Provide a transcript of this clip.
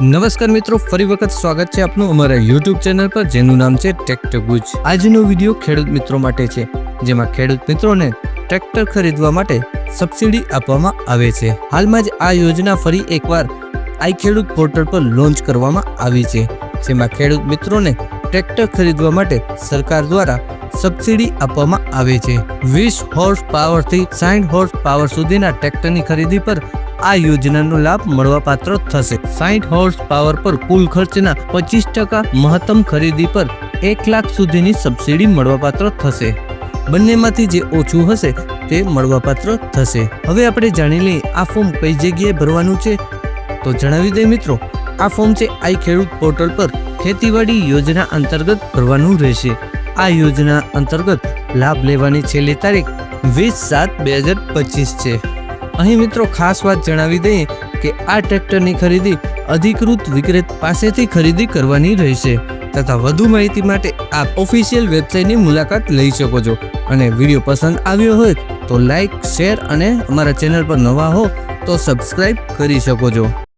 નમસ્કાર મિત્રો, ફરી વખત સ્વાગત છે આપનું અમારા યુટ્યુબ ચેનલ પર, જેનું નામ છે ટ્રેક્ટર ગુજ આજનો વીડિયો ખેડૂત મિત્રો માટે છે, જેમાં ખેડૂત મિત્રોને ટ્રેક્ટર ખરીદવા માટે સબસિડી આપવામાં આવે છે. હાલમાં જ આ યોજના ફરી એકવાર આઈ ખેડૂત પોર્ટલ પર લોન્ચ કરવામાં આવી છે, જેમાં ખેડૂત મિત્રોને ટ્રેક્ટર ખરીદવા માટે સરકાર દ્વારા સબસિડી આપવામાં આવે છે. વીસ હોર્સ પાવરથી સાઠ હોર્સ પાવર સુધીના ટ્રેક્ટરની ખરીદી પર આ યોજનાનો લાભ મળવાપાત્ર થશે. સાઈઠ હોર્સ પાવર પર કુલ ખર્ચના પચીસ ટકા મહત્તમ ખરીદી પર એક લાખ સુધીની સબસિડી મળવાપાત્ર થશે. બંનેમાંથી જે ઓછું હશે તે મળવાપાત્ર થશે. હવે આપણે જાણી લઈએ આ ફોર્મ કઈ જગ્યાએ ભરવાનું છે? તો જણાવી દઈએ મિત્રો, આ ફોર્મ છે આઈ ખેડૂત પોર્ટલ પર ખેતીવાડી યોજના અંતર્ગત ભરવાનું રહેશે. આ યોજના અંતર્ગત લાભ લેવાની છેલ્લી તારીખ વીસ સાત બે હજાર પચીસ છે. અહીં મિત્રો ખાસ વાત જણાવી દઈએ કે આ ટ્રેક્ટરની ખરીદી અધિકૃત વિક્રેત પાસેથી ખરીદી કરવાની રહેશે. તથા વધુ માહિતી માટે આપ ઓફિશિયલ વેબસાઇટની મુલાકાત લઈ શકો છો. અને વીડિયો પસંદ આવ્યો હોય તો લાઈક શેર અને અમારા ચેનલ પર નવા હો તો સબસ્ક્રાઇબ કરી શકો છો.